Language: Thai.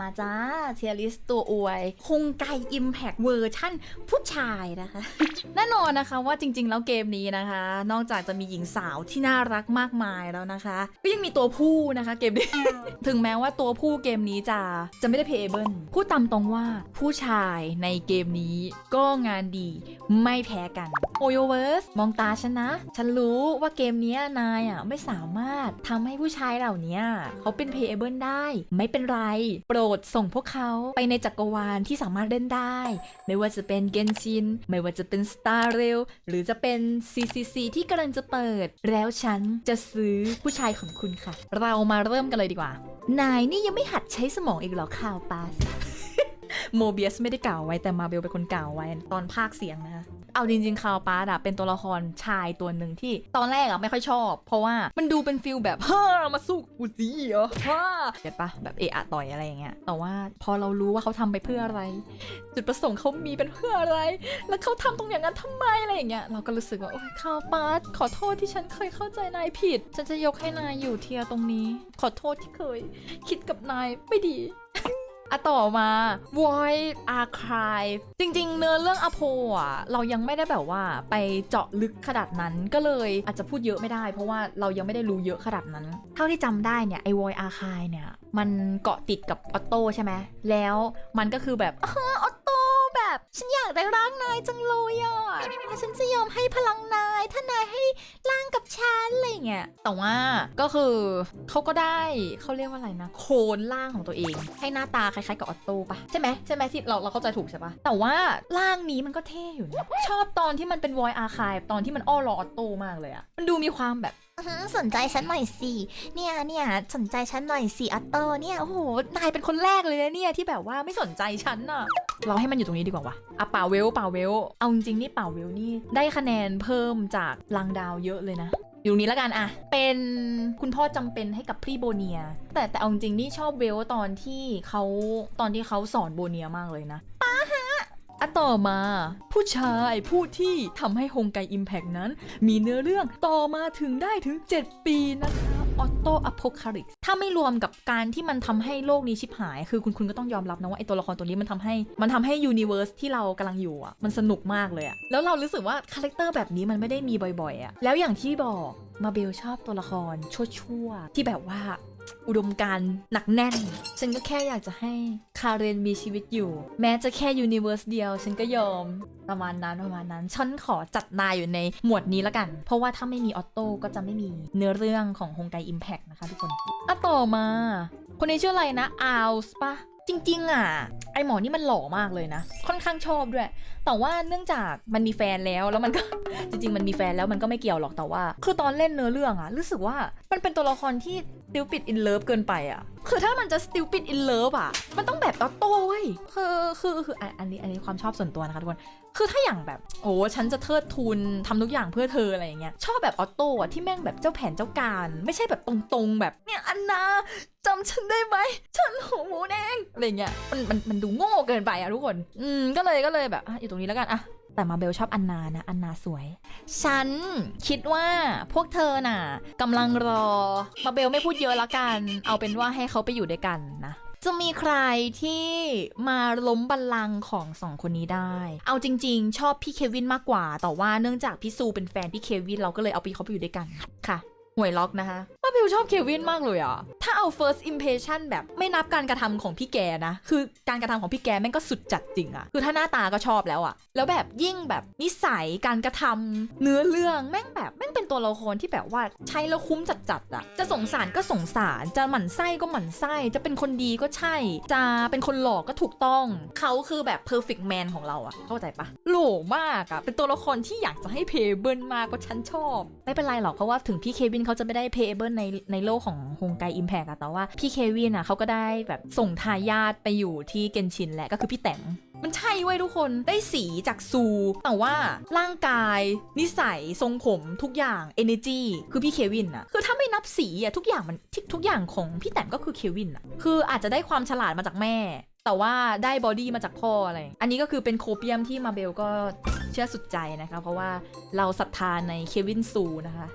มาจ้าเทียริสตัวอวยคงไกอิมแพกเวอร์ชั่นผู้ชายนะคะ แน่นอนนะคะว่าจริง ๆ แล้วเกมนี้นะคะ นอกจากจะมีหญิงสาวที่น่ารักมากมายแล้วนะคะ ก็ยังมีตัวผู้นะคะเกมนี้ ถึงแม้ว่าตัวผู้เกมนี้จะจะไม่ได้เพย์เบิลพูดตามตรงว่าผู้ชายในเกมนี้ก็งานดีไม่แพ้กันโอโยเวิร์สมองตาฉันนะ ฉันรู้ว่าเกมนี้นายอะไม่สามารถทำให้ผู้ชายเหล่านี้เขาเป็นเพย์เบิลได้ ไม่เป็นไรโปรดส่งพวกเขาไปในจักรวาลที่สามารถเล่นได้ ไม่ว่าจะเป็นเกนชิน ไม่ว่าจะเป็น Star Rail หรือจะเป็น CCC ที่กำลังจะเปิด แล้วฉันจะซื้อผู้ชายของคุณค่ะ เรามาเริ่มกันเลยดีกว่า นายนี่ยังไม่หัดใช้สมองอีกเหรอข่าวปาส โมเบียสไม่ได้กล่าวไว้แต่มาเบลเป็นคนกล่าวไว้ตอนภาคเสียงนะคะเอาจริงๆคาวปาร์ดอะเป็นตัวละครชายตัวหนึ่งที่ตอนแรกอะไม่ค่อยชอบ เพราะว่ามันดูเป็นฟิลแบบเฮ้อมาสู้กูจีเหรอฮ่าเก็ตปะแบบเอะอะต่อยอะไรอย่างเงี้ยแต่ว่าพอเรารู้ว่าเขาทำไปเพื่ออะไร จุดประสงค์เขามีเป็นเพื่ออะไร แล้วเขาทำตรงอย่างนั้นทำไมอะไรอย่างเงี้ยเราก็รู้สึกว่าโอ้ยคาวปาร์ดขอโทษที่ฉันเคยเข้าใจนายผิด ฉันจะยกให้นายอยู่เทียร์ตรงนี้ ขอโทษที่เคย คิดกับนายไม่ดี อะต่อมา Void Archive จริง ๆ เนื้อเรื่องอโพอะ เรายังไม่ได้แบบว่าไปเจาะลึกขนาดนั้นก็เลยอาจจะพูดเยอะไม่ได้ เพราะว่าเรายังไม่ได้รู้เยอะขนาดนั้น เท่าที่จำได้เนี่ยไอ Void Archive เนี่ย มันเกาะติดกับออโต้ใช่ไหมแล้วมันก็คือแบบออโต้ แบบฉันอยากได้ร่างนายจังเลยอะแล้วฉันจะยอมให้พลังนาย ถ้านายให้ร่างกับฉันอะไรเงี้ยแต่ว่าก็คือเขาก็ได้เขาเรียกว่าอะไรนะ โคลนร่างของตัวเอง ให้หน้าตาคล้ายๆกับออโต้ปะใช่ไหมใช่ไหมที่เราเราเข้าใจถูกใช่ปะแต่ว่าร่างนี้มันก็เท่อยู่นะชอบตอนที่มันเป็น voice archive ตอนที่มันอ้อรอออโต้มากเลยอะมันดูมีความแบบสนใจฉันหน่อยสิ เนี่ยเนี่ยสนใจฉันหน่อยสิอัตโตเนี่ย โอ้โห นายเป็นคนแรกเลยนะเนี่ยที่แบบว่าไม่สนใจฉันน่ะ เราให้มันอยู่ตรงนี้ดีกว่าวะอะป่าเวลป่าเวล เอาจริงๆนี่ป่าเวลนี่ ได้คะแนนเพิ่มจากลังดาวเยอะเลยนะ อยู่ตรงนี้แล้วกันอะเป็นคุณพ่อจำเป็นให้กับพรีโบเนีย แต่แต่เอาจริงๆนี่ชอบเวลตอนที่เขาตอนที่เขาสอนโบเนียมากเลยนะป้าฮะอะต่อมาผู้ชายผู้ที่ทำให้ฮงไกอิมแพกนั้น มีเนื้อเรื่องต่อมาถึงได้ถึง 7 ปีนะคะ ออโตอโพคาลิกถ้าไม่รวมกับการที่มันทำให้โลกนี้ชิบหาย คือคุณคุณก็ต้องยอมรับนะว่าไอตัวละครตัวนี้มันทำให้ มันทำให้ยูนิเวอร์สที่เรากำลังอยู่อะ มันสนุกมากเลยอะ แล้วเรารู้สึกว่าคาแรคเตอร์แบบนี้มันไม่ได้มีบ่อยๆอะ แล้วอย่างที่บอกมาเบลชอบตัวละครชั่วๆที่แบบว่า อุดมการหนักแน่น ฉันก็แค่อยากจะให้คาเรนมีชีวิตอยู่ แม้จะแค่ยูนิเวอร์สเดียว ฉันก็ยอมประมาณนั้นประมาณนั้น ฉันขอจัดนายอยู่ในหมวดนี้ละกัน เพราะว่าถ้าไม่มีออโต้ก็จะไม่มีเนื้อเรื่องของฮงไกอิมแพกนะคะทุกคนอะต่อมา คนนี้ชื่ออะไรนะอาลส์ปะจริงๆ อะ ไอหมอนี่มันหล่อมากเลยนะ ค่อนข้างชอบด้วย แต่ว่าเนื่องจากมันมีแฟนแล้วแล้วมันก็ จริง ๆ มันมีแฟนแล้วมันก็ไม่เกี่ยวหรอกแต่ว่า คือตอนเล่นเนื้อเรื่องอะรู้สึกว่ามันเป็นตัวละครที่ stupid in love เกินไปอะคือถ้ามันจะ stupid in love อะมันต้องแบบออโต้เว้ยคือคือคืออันนี้อันนี้ความชอบส่วนตัวนะคะทุกคน คือถ้าอย่างแบบ โอ้ฉันจะเทิดทุนทำทุกอย่างเพื่อเธออะไรอย่างเงี้ย ชอบแบบออโต้อะที่แม่งแบบเจ้าแผนเจ้าการ ไม่ใช่แบบตรงๆแบบเนี่ยอันนาจำฉันได้ไหม ฉันหัวหมูแดงอะไรเงี้ย มันมันมันดูโง่เกินไปอะทุกคน อืมก็เลยก็เลยแบบอะอยู่ตรงนี้แล้วกันอะ แต่มาเบลชอบอันนานะ อันนาสวย ฉันคิดว่าพวกเธอน่ะกำลังรอ มาเบลไม่พูดเยอะละกัน เอาเป็นว่าให้เขาไปอยู่ด้วยกันนะจะมีใครที่มาล้มบัลลังก์ของสองคนนี้ได้ เอาจริง ๆ ชอบพี่เควินมากกว่า แต่ว่าเนื่องจากพี่ซูเป็นแฟนพี่เควินเราก็เลยเอาไปเขาไปอยู่ด้วยกันค่ะ หวยล็อกนะคะมาเบลชอบเควินมากเลยอะ ถ้าเอา first impression แบบไม่นับการกระทำของพี่แกนะ คือการกระทำของพี่แกแม่งก็สุดจัดจริงอะ คือถ้าหน้าตาก็ชอบแล้วอะ แล้วแบบยิ่งแบบนิสัยการกระทำเนื้อเรื่องแม่งแบบแม่งเป็นตัวละครที่แบบว่าใช้แล้วคุ้มจัดๆอะ จะสงสารก็สงสาร จะหมั่นไส้ก็หมั่นไส้ จะเป็นคนดีก็ใช่ จะเป็นคนหลอกก็ถูกต้อง เขาคือแบบ perfect man ของเราอะ เข้าใจปะโหล่มากอะ เป็นตัวละครที่อยากจะให้เพย์เบิลมากก็ฉันชอบ ไม่เป็นไรหรอกเพราะว่าถึงพี่เควินเขาจะไม่ได้เพย์เบิลในในโลกของฮงไกอิมแพกอะแต่ว่าพี่เควินอะเขาก็ได้แบบส่งทายาทไปอยู่ที่เกนชินแหละก็คือพี่แต้มมันใช่เว้ยทุกคนได้สีจากซู แต่ว่าร่างกาย นิสัยทรงผมทุกอย่าง energy คือพี่เควินอะคือถ้าไม่นับสีอะทุกอย่างมันท,ทุกอย่างของพี่แต้มก็คือเควินอะคืออาจจะได้ความฉลาดมาจากแม่ แต่ว่าได้บอดี้มาจากพ่ออะไร อันนี้ก็คือเป็นโคเปียมที่มาเบลก็เชื่อสุดใจนะคะ เพราะว่าเราศรัทธาในเควินซูนะคะ